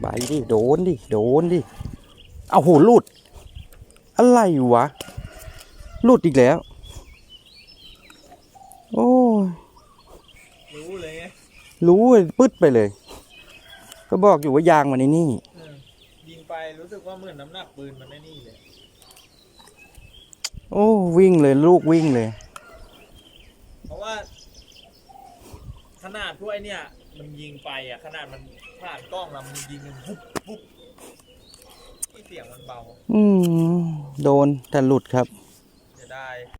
ไปดิ โดนดิ โดนดิ เอาโหหลุด อะไรวะ หลุดอีกแล้ว โอ้ย รู้เลยไงรู้เลยปึ๊ดไปเลย ก็บอกอยู่ว่ายางมันในนี่เออยิงไปรู้สึกว่าเหมือนน้ำหนักปืนมันไม่นี่เลย โอ้ วิ่งเลยลูกวิ่งเลย เพราะว่า ขนาดพวกไอเนี่ย มันยิงไปอะ ขนาดมันผ่านกล้องเรามันยิงมันปุ๊บปุ๊บนี่เสียงมันเบาอืม โดนแต่หลุดครับ